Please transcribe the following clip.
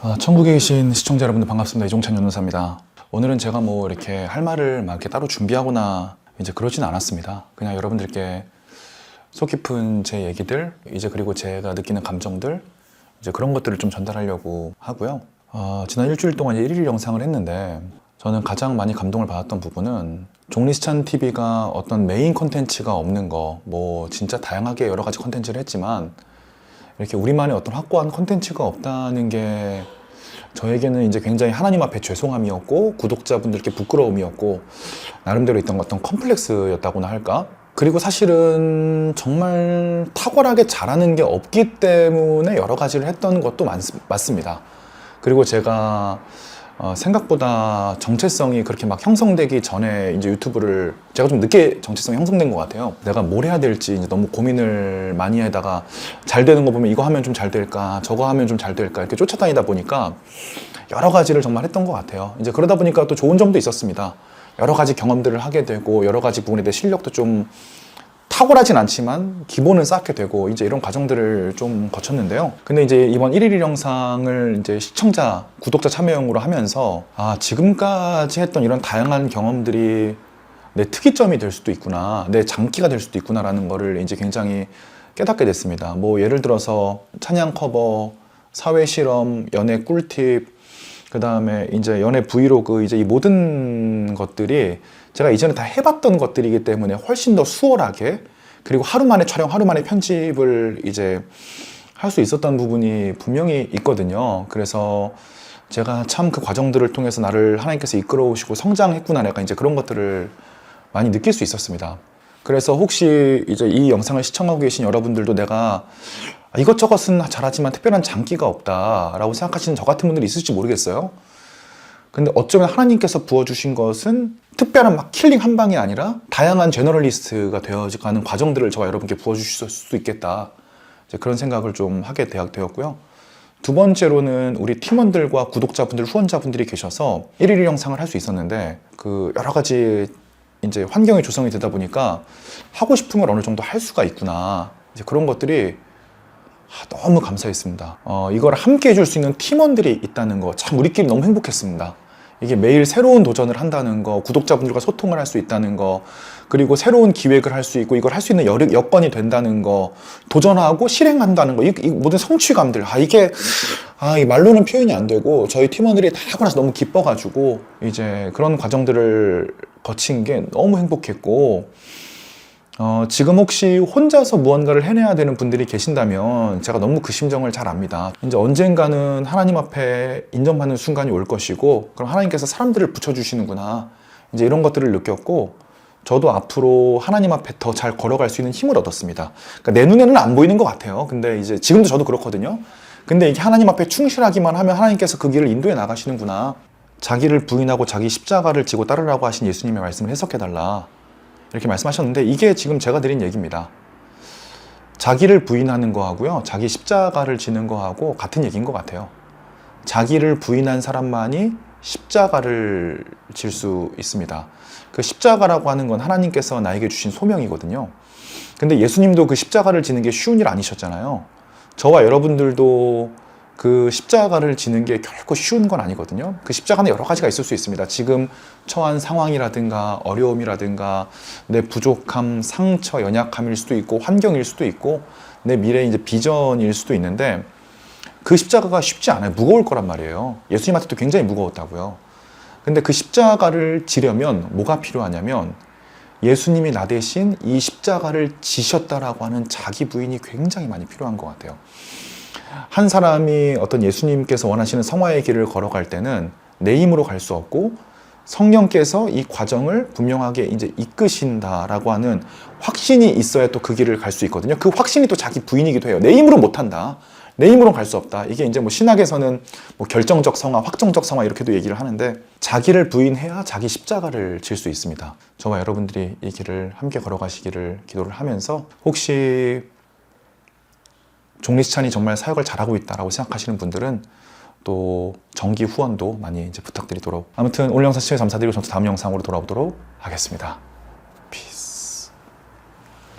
아, 천국에 계신 시청자 여러분들 반갑습니다. 이종찬 변호사입니다. 오늘은 제가 뭐 이렇게 할 말을 막 이렇게 따로 준비하거나 이제 그러진 않았습니다. 그냥 여러분들께 속 깊은 제 얘기들, 이제 그리고 제가 느끼는 감정들, 이제 그런 것들을 좀 전달하려고 하고요. 아, 지난 일주일 동안 1일 영상을 했는데 저는 가장 많이 감동을 받았던 부분은 종리스찬 TV가 어떤 메인 컨텐츠가 없는 거, 뭐 진짜 다양하게 여러 가지 컨텐츠를 했지만 이렇게 우리만의 어떤 확고한 컨텐츠가 없다는 게 저에게는 이제 굉장히 하나님 앞에 죄송함이었고 구독자분들께 부끄러움이었고 나름대로 있던 어떤 컴플렉스였다고나 할까? 그리고 사실은 정말 탁월하게 잘하는 게 없기 때문에 여러 가지를 했던 것도 많, 맞습니다. 그리고 제가 어, 생각보다 정체성이 그렇게 막 형성되기 전에 이제 유튜브를 제가 좀 늦게 정체성이 형성된 것 같아요. 내가 뭘 해야 될지 이제 너무 고민을 많이 하다가 잘 되는 거 보면 이거 하면 좀 잘 될까, 저거 하면 좀 잘 될까 이렇게 쫓아다니다 보니까 여러 가지를 정말 했던 것 같아요. 이제 그러다 보니까 또 좋은 점도 있었습니다. 여러 가지 경험들을 하게 되고 여러 가지 부분에 대해 실력도 좀 탁월하진 않지만 기본은 쌓게 되고 이제 이런 과정들을 좀 거쳤는데요. 근데 이제 이번 1일 영상을 이제 시청자, 구독자 참여용으로 하면서 아, 지금까지 했던 이런 다양한 경험들이 내 특이점이 될 수도 있구나, 내 장기가 될 수도 있구나라는 거를 이제 굉장히 깨닫게 됐습니다. 뭐 예를 들어서 찬양 커버, 사회 실험, 연애 꿀팁, 그 다음에 이제 연애 브이로그 이제 이 모든 것들이 제가 이전에 다 해봤던 것들이기 때문에 훨씬 더 수월하게 그리고 하루 만에 촬영, 하루 만에 편집을 이제 할 수 있었던 부분이 분명히 있거든요. 그래서 제가 참 그 과정들을 통해서 나를 하나님께서 이끌어 오시고 성장했구나 약간 이제 그런 것들을 많이 느낄 수 있었습니다. 그래서 혹시 이제 이 영상을 시청하고 계신 여러분들도 내가 이것저것은 잘하지만 특별한 장기가 없다라고 생각하시는 저 같은 분들이 있을지 모르겠어요. 근데 어쩌면 하나님께서 부어주신 것은 특별한 막 킬링 한 방이 아니라 다양한 제너럴리스트가 되어가는 과정들을 저와 여러분께 부어주실 수도 있겠다. 그런 생각을 좀 하게 되- 되었고요. 두 번째로는 우리 팀원들과 구독자분들, 후원자분들이 계셔서 1일 영상을 할 수 있었는데 그 여러 가지 이제 환경이 조성이 되다 보니까 하고 싶은 걸 어느 정도 할 수가 있구나. 이제 그런 것들이 아, 너무 감사했습니다. 어, 이걸 함께 해줄 수 있는 팀원들이 있다는 거 참 우리끼리 너무 행복했습니다. 이게 매일 새로운 도전을 한다는 거, 구독자분들과 소통을 할 수 있다는 거, 그리고 새로운 기획을 할 수 있고 이걸 할 수 있는 여, 여건이 된다는 거, 도전하고 실행한다는 거, 이, 이 모든 성취감들, 아 이게 아, 이 말로는 표현이 안 되고 저희 팀원들이 다 하고 나서 너무 기뻐가지고 이제 그런 과정들을 거친 게 너무 행복했고 어, 지금 혹시 혼자서 무언가를 해내야 되는 분들이 계신다면 제가 너무 그 심정을 잘 압니다. 이제 언젠가는 하나님 앞에 인정받는 순간이 올 것이고 그럼 하나님께서 사람들을 붙여주시는구나. 이제 이런 것들을 느꼈고 저도 앞으로 하나님 앞에 더 잘 걸어갈 수 있는 힘을 얻었습니다. 그러니까 내 눈에는 안 보이는 것 같아요. 근데 이제 지금도 저도 그렇거든요. 근데 이게 하나님 앞에 충실하기만 하면 하나님께서 그 길을 인도해 나가시는구나. 자기를 부인하고 자기 십자가를 지고 따르라고 하신 예수님의 말씀을 해석해달라. 이렇게 말씀하셨는데 이게 지금 제가 드린 얘기입니다. 자기를 부인하는 거하고요, 자기 십자가를 지는 거하고 같은 얘기인 것 같아요. 자기를 부인한 사람만이 십자가를 질 수 있습니다. 그 십자가라고 하는 건 하나님께서 나에게 주신 소명이거든요. 근데 예수님도 그 십자가를 지는 게 쉬운 일 아니셨잖아요. 저와 여러분들도 그 십자가를 지는 게 결코 쉬운 건 아니거든요. 그 십자가는 여러 가지가 있을 수 있습니다. 지금 처한 상황이라든가 어려움이라든가 내 부족함, 상처, 연약함일 수도 있고 환경일 수도 있고 내 미래 이제 비전일 수도 있는데 그 십자가가 쉽지 않아요. 무거울 거란 말이에요. 예수님한테도 굉장히 무거웠다고요. 근데 그 십자가를 지려면 뭐가 필요하냐면 예수님이 나 대신 이 십자가를 지셨다라고 하는 자기 부인이 굉장히 많이 필요한 것 같아요. 한 사람이 어떤 예수님께서 원하시는 성화의 길을 걸어갈 때는 내 힘으로 갈 수 없고 성령께서 이 과정을 분명하게 이제 이끄신다라고 하는 확신이 있어야 또 그 길을 갈 수 있거든요. 그 확신이 또 자기 부인이기도 해요. 내 힘으로 못 한다. 내 힘으로 갈 수 없다. 이게 이제 뭐 신학에서는 뭐 결정적 성화, 확정적 성화 이렇게도 얘기를 하는데 자기를 부인해야 자기 십자가를 질 수 있습니다. 저와 여러분들이 이 길을 함께 걸어가시기를 기도를 하면서 혹시 종리스찬이 정말 사역을 잘하고 있다라고 생각하시는 분들은 또 정기 후원도 많이 이제 부탁드리도록 아무튼 오늘 영상 시청해 감사드리고 저는 또 다음 영상으로 돌아오도록 하겠습니다.